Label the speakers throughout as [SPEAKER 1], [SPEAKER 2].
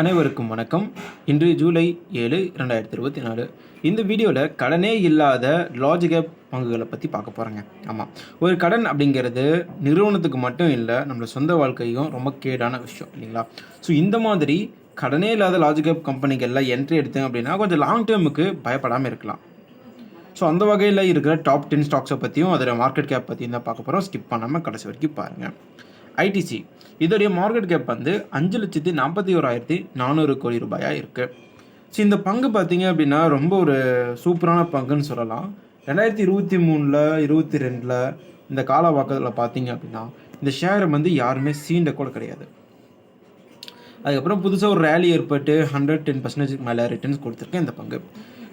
[SPEAKER 1] அனைவருக்கும் வணக்கம். இன்று ஜூலை ஏழு இரண்டாயிரத்தி இருபத்தி நாலு. இந்த வீடியோவில் கடனே இல்லாத லாஜிக பங்குகளை பற்றி பார்க்க போகிறேங்க ஆமாம் ஒரு கடன் அப்படிங்கிறது நிறுவனத்துக்கு மட்டும் இல்லை நம்மளோட சொந்த வாழ்க்கையும் ரொம்ப கேடான விஷயம் இல்லைங்களா? ஸோ இந்த மாதிரி கடனே இல்லாத லாஜிகப் கம்பெனிகளில் என்ட்ரி எடுத்தேன் அப்படின்னா கொஞ்சம் லாங் டேர்முக்கு பயப்படாமல் இருக்கலாம். ஸோ அந்த வகையில் இருக்கிற டாப் டென் ஸ்டாக்ஸை பற்றியும் அதோட மார்க்கெட் கேப் பற்றியும் தான் பார்க்க போகிறோம் ஸ்கிப் பண்ணாமல் கடைசி வரைக்கும் பாருங்கள் ஐடிசி இதோடைய மார்க்கெட் கேப் வந்து அஞ்சு லட்சத்தி நாற்பத்தி ஓராயிரத்தி நானூறு கோடி ரூபாயாக இருக்குது ஸோ இந்த பங்கு பார்த்தீங்க அப்படின்னா ரொம்ப ஒரு சூப்பரான பங்குன்னு சொல்லலாம். ரெண்டாயிரத்தி இருபத்தி மூணில் இருபத்தி ரெண்டில் இந்த கால வாக்கத்தில் பார்த்தீங்க அப்படின்னா இந்த ஷேரை வந்து யாருமே சீண்ட கூட கிடையாது. அதுக்கப்புறம் புதுசாக ஒரு ரேலி ஏற்பட்டு ஹண்ட்ரட் டென் பர்சன்டேஜ் மேலே ரிட்டர்ன்ஸ் கொடுத்துருக்கேன் இந்த பங்கு.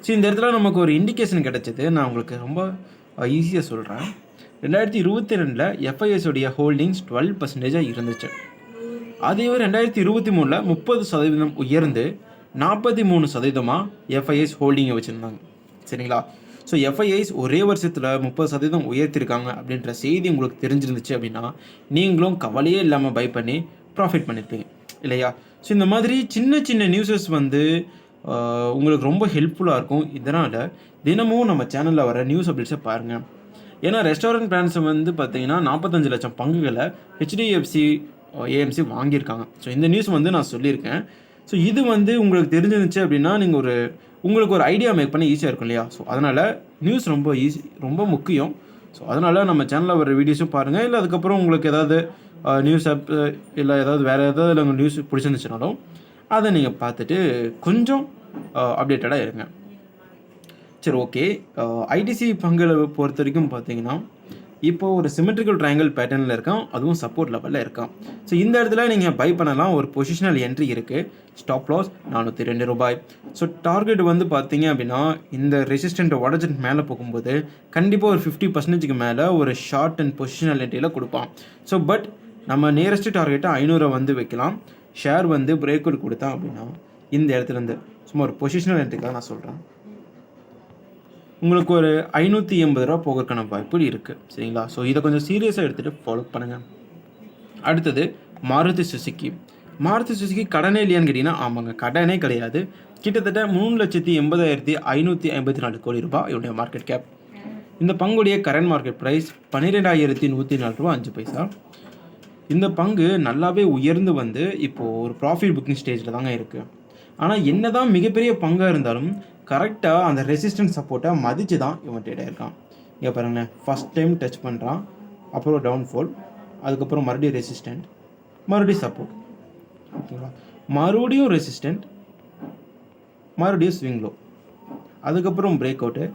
[SPEAKER 1] ஸோ இந்த இடத்துல நமக்கு ஒரு இண்டிகேஷன் கிடைச்சது. நான் உங்களுக்கு ரொம்ப ஈஸியாக சொல்கிறேன் ரெண்டாயிரத்தி இருபத்தி ரெண்டில் எஃப்ஐஎஸ் உடைய ஹோல்டிங்ஸ் டுவெல் பர்சன்டேஜாக இருந்துச்சு. அதையே ரெண்டாயிரத்தி இருபத்தி மூணில் முப்பது சதவீதம் உயர்ந்து நாற்பத்தி மூணு சதவீதமாக எஃப்ஐஎஸ் ஹோல்டிங்கை வச்சுருந்தாங்க. சரிங்களா? ஸோ எஃப்ஐஐஸ் ஒரே வருஷத்தில் முப்பது சதவீதம் உயர்த்திருக்காங்க அப்படின்ற செய்தி உங்களுக்கு தெரிஞ்சிருந்துச்சு அப்படின்னா நீங்களும் கவலையே இல்லாமல் பை பண்ணி ப்ராஃபிட் பண்ணியிருப்பீங்க இல்லையா? ஸோ இந்த மாதிரி சின்ன சின்ன நியூஸஸ் வந்து உங்களுக்கு ரொம்ப ஹெல்ப்ஃபுல்லாக இருக்கும். இதனால் தினமும் நம்ம சேனலில் வர நியூஸ் அப்டேட்ஸை பாருங்கள் ஏன்னா ரெஸ்டாரண்ட் பிராண்ட்ஸ் வந்து பார்த்தீங்கன்னா நாற்பத்தஞ்சு லட்சம் பங்குகளை ஹெச்டிஎஃப்சி ஏஎம்சி வாங்கியிருக்காங்க. ஸோ இந்த நியூஸ் வந்து நான் சொல்லியிருக்கேன். ஸோ இது வந்து உங்களுக்கு தெரிஞ்சிருந்துச்சு அப்படின்னா நீங்கள் ஒரு உங்களுக்கு ஒரு ஐடியா மேக் பண்ண ஈஸியாக இருக்கும் இல்லையா? ஸோ அதனால் நியூஸ் ரொம்ப ஈஸி ரொம்ப முக்கியம். ஸோ அதனால் நம்ம சேனலில் வர வீடியோஸும் பாருங்கள் இல்லை அதுக்கப்புறம் உங்களுக்கு ஏதாவது நியூஸ் ஆப் இல்லை ஏதாவது வேறு ஏதாவது இல்லை நியூஸ் பிடிச்சிருந்துச்சுனாலும் அதை நீங்கள் பார்த்துட்டு கொஞ்சம் அப்டேட்டடாக இருங்க. சரி ஓகே ஐடிசி பங்குகளை பொறுத்த வரைக்கும் பார்த்தீங்கன்னா இப்போ ஒரு சிமெட்ரிக்கல் ட்ரையாங்கிள் பேட்டர்னில் இருக்கான் அதுவும் சப்போர்ட் லெவலில் இருக்கான். ஸோ இந்த இடத்துல நீங்கள் பை பண்ணலாம் ஒரு பொசிஷனல் என்ட்ரி இருக்குது ஸ்டாப் லாஸ் நானூற்றி ரெண்டு ரூபாய். ஸோ டார்கெட் வந்து பார்த்தீங்க அப்படின்னா இந்த ரெசிஸ்டண்ட்டை உடச்சிட்டு மேலே போகும்போது கண்டிப்பாக ஒரு ஃபிஃப்டி பர்சன்டேஜ்க்கு மேலே ஒரு ஷார்ட் அண்ட் பொசிஷனல் என்ட்ரியில் கொடுப்பான். ஸோ பட் நம்ம நியரஸ்ட் டார்கெட்டை ஐநூறை வந்து வைக்கலாம். ஷேர் வந்து பிரேக் அவுட் கொடுத்தான் அப்படின்னா இந்த இடத்துல இருந்து சும்மா ஒரு பொசிஷனல் என்ட்ரிக்காக நான் சொல்கிறேன் உங்களுக்கு ஒரு ஐநூற்றி எண்பது ரூபா போகிறதுக்கான வாய்ப்பு இருக்குது சரிங்களா? ஸோ இதை கொஞ்சம் சீரியஸாக எடுத்துகிட்டு ஃபாலோ பண்ணுங்கள் அடுத்தது மாருதி சுசுக்கி மாருதி சுசுக்கி கடனே இல்லையான்னு கேட்டிங்கன்னா ஆமாங்க கடனே கிடையாது. கிட்டத்தட்ட மூணு லட்சத்தி எண்பதாயிரத்தி ஐநூற்றி ஐம்பத்தி நாலு கோடி ரூபாய் இவருடைய மார்க்கெட் கேப் இந்த பங்குடைய கரண்ட் மார்க்கெட் ப்ரைஸ் பன்னிரெண்டாயிரத்தி நூற்றி நாலு ரூபா அஞ்சு பைசா. இந்த பங்கு நல்லாவே உயர்ந்து வந்து இப்போது ஒரு ப்ராஃபிட் புக்கிங் ஸ்டேஜில் தாங்க இருக்குது ஆனால் என்ன தான் மிகப்பெரிய பங்காக இருந்தாலும் கரெக்டாக அந்த ரெசிஸ்டன்ஸ் சப்போர்ட்டை மதித்து தான் இவன் ட்ரேட் ஆயிருக்கான். இங்கே பாருங்களேன் ஃபஸ்ட் டைம் டச் பண்ணுறான் அப்புறம் டவுன்ஃபால் அதுக்கப்புறம் மறுபடியும் ரெசிஸ்டன்ட் மறுபடியும் சப்போர்ட் ஓகேங்களா மறுபடியும் ரெசிஸ்டன்ட் மறுபடியும் ஸ்விங் லோ அதுக்கப்புறம் பிரேக் அவுட்டு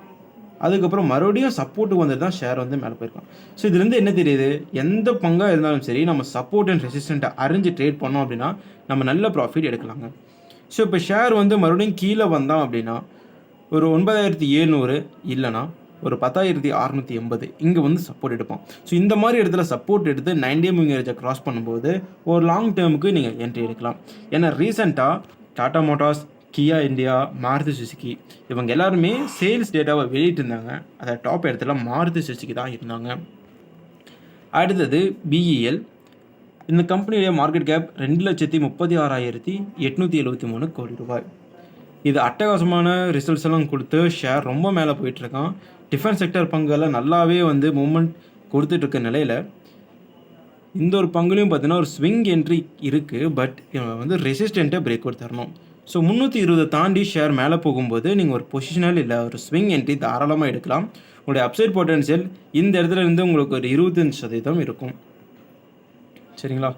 [SPEAKER 1] அதுக்கப்புறம் மறுபடியும் சப்போர்ட்டுக்கு வந்துட்டு தான் ஷேர் வந்து மேலே போயிருக்கான். ஸோ இதுலேருந்து என்ன தெரியுது? எந்த பங்காக இருந்தாலும் சரி நம்ம சப்போர்ட் அண்ட் ரெசிஸ்டண்ட்டை அறிஞ்சு ட்ரேட் பண்ணோம் அப்படின்னா நம்ம நல்ல ப்ராஃபிட் எடுக்கலாங்க. ஸோ இப்போ ஷேர் வந்து மறுபடியும் கீழே வந்தான் அப்படின்னா ஒரு ஒன்பதாயிரத்தி எழுநூறு இல்லைனா ஒரு பத்தாயிரத்தி அறநூற்றி எண்பது இங்கே வந்து சப்போர்ட் எடுப்போம். ஸோ இந்த மாதிரி இடத்துல சப்போர்ட் எடுத்து நைன் டே மூவிங் பண்ணும்போது ஒரு லாங் டேர்முக்கு நீங்கள் என்ட்ரி எடுக்கலாம். ஏன்னா ரீசெண்டாக Tata Motors Kia India Maruti Suzuki இவங்க எல்லாருமே சேல்ஸ் டேட்டாவை வெளியிட்டிருந்தாங்க அதை டாப் இடத்துல மாருதி சுசுக்கி தான் இருந்தாங்க. அடுத்தது பிஇஎல் இந்த கம்பெனியுடைய மார்க்கெட் கேப் ரெண்டு லட்சத்தி முப்பத்தி ஆறாயிரத்தி எட்நூற்றி எழுபத்தி மூணு கோடி ரூபாய். இது அட்டகாசமான ரிசல்ட்ஸ் எல்லாம் கொடுத்து ஷேர் ரொம்ப மேலே போயிட்டுருக்கான். டிஃபென்ஸ் செக்டர் பங்குகளில் நல்லாவே வந்து மூமெண்ட் கொடுத்துட்டு இருக்க நிலையில் இந்த ஒரு பங்குலையும் பார்த்தீங்கன்னா ஒரு ஸ்விங் என்ட்ரி இருக்குது பட் இவன் வந்து ரெசிஸ்டண்ட்டை பிரேக் அவுட் தரணும் ஸோ முந்நூற்றி இருபதை தாண்டி ஷேர் மேலே போகும்போது நீங்கள் ஒரு பொசிஷனல் இல்லை ஒரு ஸ்விங் என்ட்ரி தாராளமாக எடுக்கலாம். உங்களுடைய அப்சைட் பொட்டன்ஷியல் இந்த இடத்துல இருந்து உங்களுக்கு ஒரு இருபத்தஞ்சு சதவீதம் இருக்கும். சரிங்களா?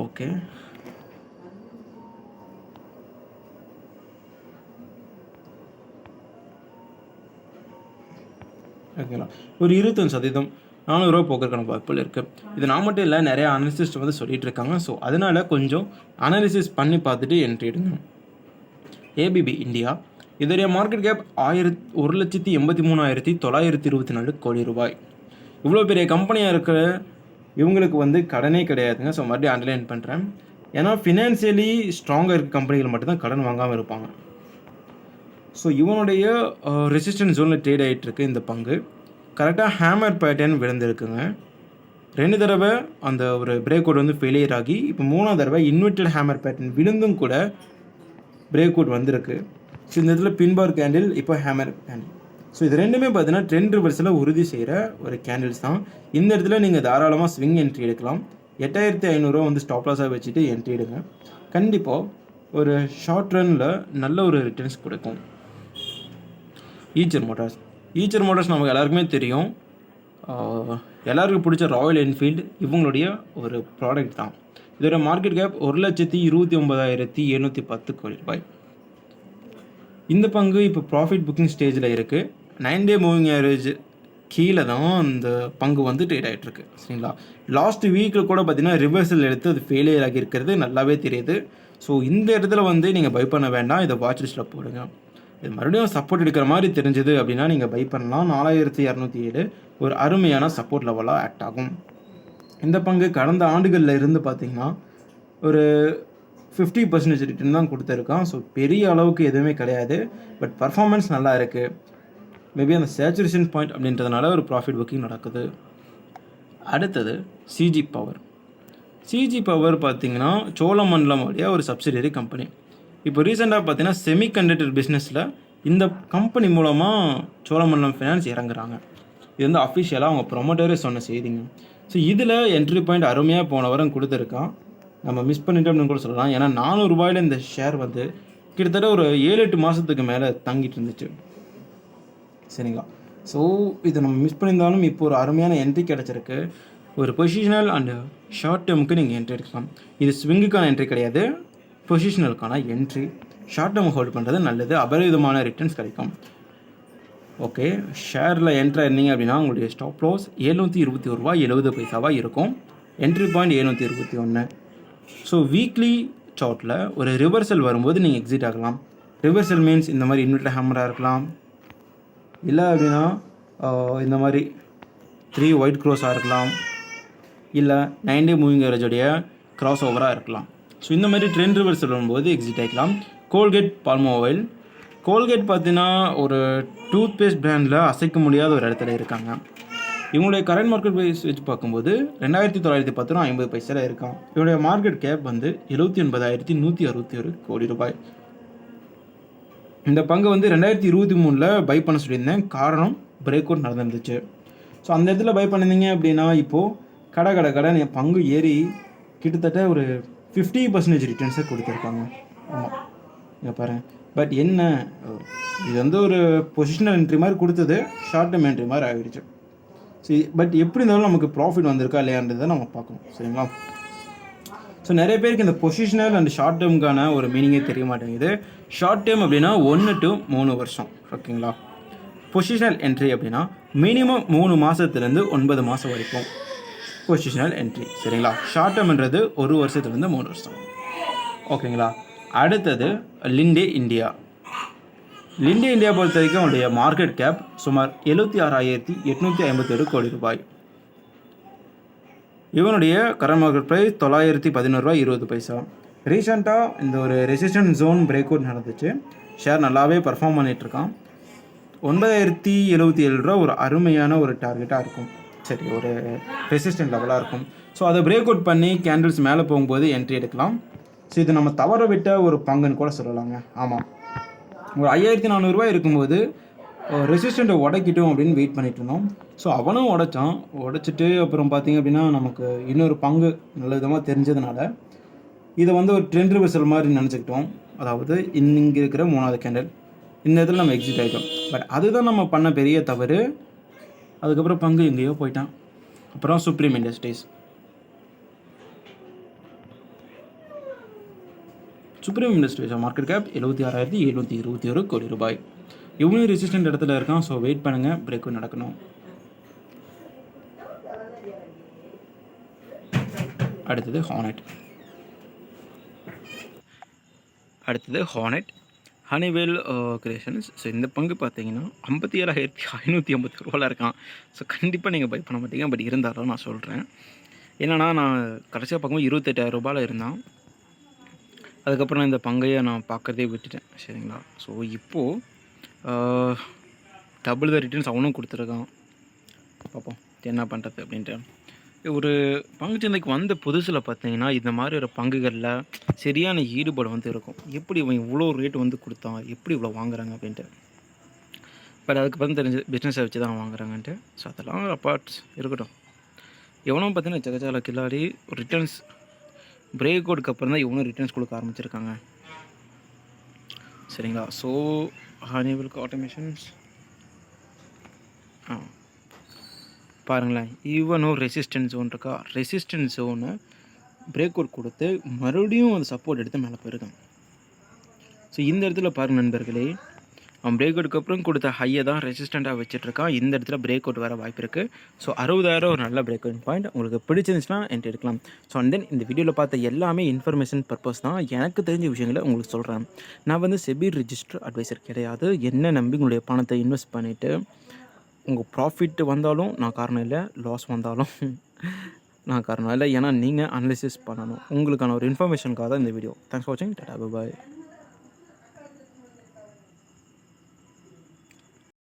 [SPEAKER 1] ஓகே ஓகேங்களா ஒரு இருபத்தஞ்சு சதவீதம் நானூறுரூவா போக்குறதுக்கான வாய்ப்புகள் இருக்குது இது நான் மட்டும் இல்லை நிறைய அனாலிசிஸ்ட் வந்து சொல்லிட்டு இருக்காங்க. ஸோ அதனால் கொஞ்சம் அனாலிசிஸ் பண்ணி பார்த்துட்டு என்ட்ரி எடுங்க. ஏபிபி இந்தியா இதோடைய மார்க்கெட் கேப் ஆயிரத் ஒரு லட்சத்தி எண்பத்தி மூணாயிரத்தி தொள்ளாயிரத்தி இருபத்தி நாலு கோடி ரூபாய். இவ்வளோ பெரிய கம்பெனியாக இருக்கிற இவங்களுக்கு வந்து கடனே கிடையாதுங்க. ஸோ மறுபடியும் அண்டர்லைன் பண்ணுறேன் ஏன்னா ஃபினான்சியலி ஸ்ட்ராங்காக இருக்க கம்பெனிகள் மட்டும்தான் கடன் வாங்காமல் இருப்பாங்க. ஸோ இவனுடைய ரெசிஸ்டன்ஸ் ஜோனில் ட்ரேட் ஆகிட்டுருக்கு இந்த பங்கு. கரெக்டாக ஹேமர் பேட்டர்ன் விழுந்திருக்குங்க. ரெண்டு தடவை அந்த ஒரு பிரேக் அவுட் வந்து ஃபெயிலியர் ஆகி இப்போ மூணாவது தடவை இன்வெர்டட் ஹேமர் பேட்டர்ன் விழுந்தும் கூட பிரேக் அவுட் வந்திருக்கு. ஸோ இந்த இடத்துல பின்பார் கேண்டில் இப்போ ஹேமர் கேண்டில் ஸோ இது ரெண்டுமே பார்த்தீங்கன்னா ட்ரெண்ட் ரிவர்ஸில் உறுதி செய்கிற ஒரு கேண்டில்ஸ் தான். இந்த இடத்துல நீங்கள் தாராளமாக ஸ்விங் என்ட்ரி எடுக்கலாம். எட்டாயிரத்தி ஐநூறுரூவா வந்து ஸ்டாப் லாஸாக வச்சுட்டு என்ட்ரி எடுங்க. கண்டிப்பாக ஒரு ஷார்ட் ரனில் நல்ல ஒரு ரிட்டர்ன்ஸ் கொடுக்கும். ஈச்சர் மோட்டார்ஸ் ஈச்சர் மோட்டார்ஸ் நமக்கு எல்லாருக்குமே தெரியும். எல்லாருக்கும் பிடிச்ச ராயல் என்ஃபீல்டு இவங்களுடைய ஒரு ப்ராடக்ட் தான். இதோட மார்க்கெட் கேப் ஒரு லட்சத்தி இருபத்தி ஒன்பதாயிரத்தி எழுநூற்றி பத்து கோடி ரூபாய். இந்த பங்கு இப்போ ப்ராஃபிட் புக்கிங் ஸ்டேஜில் இருக்குது நைன் டே மூவிங் ஆவரேஜ் கீழே தான் அந்த பங்கு வந்து ட்ரேட் ஆகிட்டுருக்கு சரிங்களா? லாஸ்ட் வீக்கில் கூட பார்த்தீங்கன்னா ரிவர்சல் எடுத்து அது ஃபெயிலியர் ஆகி இருக்கிறது. நல்லாவே தெரியுது. ஸோ இந்த இடத்துல வந்து நீங்கள் பை பண்ண வேண்டாம். இதை வாட்ச் லிஸ்ட்டில் போடுங்க. இது மறுபடியும் சப்போர்ட் எடுக்கிற மாதிரி தெரிஞ்சது அப்படின்னா நீங்கள் பை பண்ணலாம். நாலாயிரத்தி இரநூத்தி ஏழு ஒரு அருமையான சப்போர்ட் லெவலாக ஆக்ட் ஆகும். இந்த பங்கு கடந்த ஆண்டுகளில் இருந்து பார்த்தீங்கன்னா ஒரு ஃபிஃப்டி பர்சன்டேஜ் ரிட்டர்ன் தான் கொடுத்துருக்கான். ஸோ பெரிய அளவுக்கு எதுவுமே கிடையாது. பட் பர்ஃபார்மன்ஸ் நல்லா இருக்குது மேபி அந்த சேச்சுரேஷன் பாயிண்ட் அப்படின்றதுனால ஒரு ப்ராஃபிட் புக்கிங் நடக்குது. அடுத்தது சிஜி பவர் சிஜி பவர் பார்த்தீங்கன்னா சோழமண்டலம் வழியாக ஒரு சப்சிடரி கம்பெனி இப்போ ரீசெண்டாக பார்த்தீங்கன்னா செமிகண்டக்டர் பிஸ்னஸில் இந்த கம்பெனி மூலமாக சோழமண்டலம் ஃபைனான்ஸ் இறங்குறாங்க. இது வந்து அஃபிஷியலாக அவங்க ப்ரொமோட்டரே சொன்ன செய்திங்க. ஸோ இதில் என்ட்ரி பாயிண்ட் அருமையாக போன வாரம் கொடுத்துருக்கான். நம்ம மிஸ் பண்ணிட்டோம்னு கூட சொல்லலாம். ஏன்னா நானூறுரூபாயில் இந்த ஷேர் வந்து கிட்டத்தட்ட ஒரு ஏழு எட்டு மாதத்துக்கு மேலே தங்கிட்டு இருந்துச்சு. சரிங்களா? ஸோ இதை நம்ம மிஸ் பண்ணியிருந்தாலும் இப்போ ஒரு அருமையான என்ட்ரி கிடச்சிருக்கு. ஒரு பொசிஷனல் அண்டு ஷார்ட் டேர்முக்கு நீங்கள் என்ட்ரி எடுக்கலாம். இது ஸ்விங்குக்கான என்ட்ரி கிடையாது. பொசிஷனலுக்கான என்ட்ரி ஷார்ட் டேர்ம் ஹோல்ட் பண்ணுறது நல்லது. அபரிவிதமான ரிட்டர்ன்ஸ் கிடைக்கும். ஓகே ஷேரில் என்ட்ரு இருந்தீங்க அப்படின்னா உங்களுடைய ஸ்டாப் லாஸ் எழுநூற்றி இருபத்தி ஒரு ரூபா எழுபது பைசாவாக இருக்கும். என்ட்ரி பாயிண்ட் எழுநூற்றி இருபத்தி ஒன்று ஸோ வீக்லி சார்ட்டில் ஒரு ரிவர்சல் வரும்போது நீங்கள் எக்ஸிட் ஆகலாம். ரிவர்சல் மீன்ஸ் இந்த மாதிரி இன்வெர்டர் ஹேமராக இருக்கலாம். இல்லை அப்படின்னா இந்த மாதிரி த்ரீ ஒயிட் க்ரோஸாக இருக்கலாம். இல்லை நைன் டே மூவிங் ஏரேஜோடைய க்ராஸ் ஓவராக இருக்கலாம். ஸோ இந்த மாதிரி ட்ரெண்ட் ரிவர்ஸ் வரும்போது எக்ஸிட் ஆகிக்கலாம் கோல்கேட் பால்மோவைல் கோல்கேட் பார்த்தீங்கன்னா ஒரு டூத் பேஸ்ட் பிராண்டில் அசைக்க முடியாத ஒரு இடத்துல இருக்காங்க. இவங்களுடைய கரண்ட் மார்க்கெட் ப்ரைஸ் வச்சு பார்க்கும்போது ரெண்டாயிரத்தி தொள்ளாயிரத்தி பத்து ரூபா ஐம்பது பைசால இருக்கான் இவருடைய மார்க்கெட் கேப் வந்து எழுபத்தி ஒன்பதாயிரத்தி நூற்றி அறுபத்தி ஒரு கோடி ரூபாய். இந்த பங்கு வந்து ரெண்டாயிரத்தி இருபத்தி மூணில் பை பண்ண சொல்லியிருந்தேன். காரணம் பிரேக் அவுட் நடந்துருந்துச்சு. ஸோ அந்த இடத்துல பை பண்ணிருந்தீங்க அப்படின்னா இப்போது கடை கடை கடை பங்கு ஏறி கிட்டத்தட்ட ஒரு ஃபிஃப்டி பர்சன்டேஜ் ரிட்டர்ன்ஸை கொடுத்துருக்காங்க. ஆமாம் இங்கே பாருங்கள் பட் என்ன இது வந்து ஒரு பொசிஷனல் என்ட்ரி மாதிரி கொடுத்தது ஷார்ட் டேர்ம் என்ட்ரி மாதிரி ஆகிடுச்சு சரி பட் எப்படி இருந்தாலும் நமக்கு ப்ராஃபிட் வந்திருக்கா இல்லையான்றதை நம்ம பார்க்கணும். சரிங்களா? ஸோ நிறைய பேருக்கு இந்த பொசிஷனல் அண்ட் ஷார்ட் டேர்முக்கான ஒரு மீனிங்கே தெரிய மாட்டேங்குது. ஷார்ட் டேர்ம் அப்படின்னா ஒன்று டு மூணு வருஷம். ஓகேங்களா? பொசிஷனல் என்ட்ரி அப்படின்னா மினிமம் மூணு மாதத்துலேருந்து ஒன்பது மாதம் வரைக்கும். பொசிஷனல் என்ட்ரி சரிங்களா? ஷார்ட் டேர்ம்ன்றது ஒரு வருஷத்துலேருந்து மூணு வருஷம். ஓகேங்களா? அடுத்தது லிண்டே இந்தியா லிண்டே இந்தியா பொறுத்த வரைக்கும் அவனுடைய மார்க்கெட் கேப் சுமார் எழுபத்தி ஆறாயிரத்தி எட்நூற்றி ஐம்பத்தேழு கோடி ரூபாய். இவனுடைய கரண்ட் மார்க்கெட் ப்ரைஸ் தொள்ளாயிரத்தி பதினோரு ரூபாய் இருபது பைசா. ரீசெண்டாக இந்த ஒரு ரெசிஸ்டன்ட் ஜோன் பிரேக் அவுட் நடந்துச்சு. ஷேர் நல்லாவே பர்ஃபார்ம் பண்ணிகிட்ருக்கான் ஒன்பதாயிரத்தி எழுபத்தி ஏழு ரூபா ஒரு அருமையான ஒரு டார்கெட்டாக இருக்கும். சரி ஒரு ரெசிஸ்டன்ட் லெவலாக இருக்கும். ஸோ அதை பிரேக் அவுட் பண்ணி கேண்டில்ஸ் மேலே போகும்போது என்ட்ரி எடுக்கலாம். ஸோ இது நம்ம தவற விட்ட ஒரு பங்குன்னு கூட சொல்லலாங்க. ஆமாம் ஒரு ஐயாயிரத்தி நானூறுரூவா இருக்கும்போது ரெசிஸ்டண்ட்டை உடைக்கிட்டோம் அப்படின்னு வெயிட் பண்ணிட்டு இருந்தோம். ஸோ அவனும் உடைச்சான். உடைச்சிட்டு அப்புறம் பார்த்திங்க அப்படின்னா நமக்கு இன்னொரு பங்கு நல்ல விதமாக தெரிஞ்சதுனால இதை வந்து ஒரு ட்ரெண்ட் ரிவர்சல் மாதிரி நினச்சிக்கிட்டோம். அதாவது இங்கே இருக்கிற மூணாவது கேண்டல் இந்த இடத்துல நம்ம எக்ஸிட் ஆகிட்டோம் பட் அதுதான் நம்ம பண்ண பெரிய தவறு. அதுக்கப்புறம் பங்கு எங்கேயோ போயிட்டான். அப்புறம் Supreme Industries Supreme Industries market cap எழுபத்தி ஆறாயிரத்தி எழுநூற்றி இருபத்தி ஒரு கோடி ரூபாய். இவனும் ரெசிஸ்டன்ட் இடத்துல இருக்கான் ஸோ வெயிட் பண்ணுங்கள் பிரேக்கும் நடக்கணும். அடுத்தது ஹானட் அடுத்தது ஹானட் ஹனிவேல் கிரியேஷன்ஸ் ஸோ இந்த பங்கு பார்த்தீங்கன்னா ஐம்பத்தி ஏழாயிரத்தி ஐநூற்றி ஐம்பத்தி ரூபாவில் இருக்கான். ஸோ கண்டிப்பாக நீங்கள் பை பண்ண மாட்டீங்க. பட் இருந்தாலும் நான் சொல்கிறேன் என்னன்னா நான் கடைசியாக பார்க்கும்போது இருபத்தெட்டாயிரம் ரூபாயில் இருந்தான். அதுக்கப்புறம் இந்த பங்கையை நான் பார்க்குறதே விட்டுட்டேன். சரிங்களா? ஸோ இப்போது டபுள் த ரிட்டர்ன்ஸ் அவனும் கொடுத்துருக்கான். பார்ப்போம். என்ன பண்ணுறது அப்படின்ட்டு. ஒரு பங்குச்சந்தைக்கு வந்த புதுசில் பார்த்தீங்கன்னா இந்த மாதிரி ஒரு பங்குகளில் சரியான ஈடுபாடு வந்து இருக்கும். எப்படி இவன் இவ்வளோ ரேட் வந்து கொடுத்தான்? எப்படி இவ்வளோ வாங்குறாங்க அப்படின்ட்டு. பட் அதுக்கப்புறம் தெரிஞ்சு பிஸ்னஸை வச்சு தான் வாங்குறாங்கன்ட்டு. ஸோ அதெல்லாம் அப்பார்ட்ஸ் இருக்கட்டும். எவனோ பார்த்தீங்கன்னா சகச்சால கில்லாடி ரிட்டர்ன்ஸ் பிரேக் அவுட்க்கு அப்புறம் தான் இவனும் ரிட்டர்ன்ஸ் கொடுக்க ஆரம்பிச்சிருக்காங்க. சரிங்களா? So Honeywell automations ah. பாருங்களேன் இவனும் ரெசிஸ்டன்ஸ் ஜோன் இருக்கா? ரெசிஸ்டன்ஸ் ஜோனை பிரேக் அவுட் கொடுத்து மறுபடியும் அந்த சப்போர்ட் எடுத்து மேலே போயிருக்கான் ஸோ இந்த இடத்துல பாருங்க நண்பர்களே அவன் பிரேக் அவுட்க்கு அப்புறம் கொடுத்த ஹையை தான் ரெசிஸ்டண்ட்டாக வச்சுட்ருக்கான் இந்த இடத்துல பிரேக் அவுட் வர வாய்ப்பு இருக்குது ஸோ அறுபதாயிரம் ஒரு நல்ல பிரேக் அவுட் பாயிண்ட் உங்களுக்கு பிடிச்சிருந்துச்சுன்னா என்கிட்ட எடுக்கலாம். ஸோ அண்ட் தென் இந்த வீடியோவில் பார்த்த எல்லாமே இன்ஃபர்மேஷன் பர்பஸ் தான். எனக்கு தெரிஞ்ச விஷயங்களை உங்களுக்கு சொல்கிறேன் நான் வந்து செபி ரிஜிஸ்டர் அட்வைசர் கிடையாது. என்ன நம்பி உங்களுடைய பணத்தை இன்வெஸ்ட் பண்ணிவிட்டு உங்கள் ப்ராஃபிட் வந்தாலும் நான் காரணம் இல்லை லாஸ் வந்தாலும் நான் காரணம் இல்லை. ஏன்னா நீங்கள் அனலிசிஸ் பண்ணணும். உங்களுக்கான ஒரு இன்ஃபர்மேஷனுக்காக தான் இந்த வீடியோ தேங்க்ஸ் ஃபார் வாட்சிங் டாடா பாய்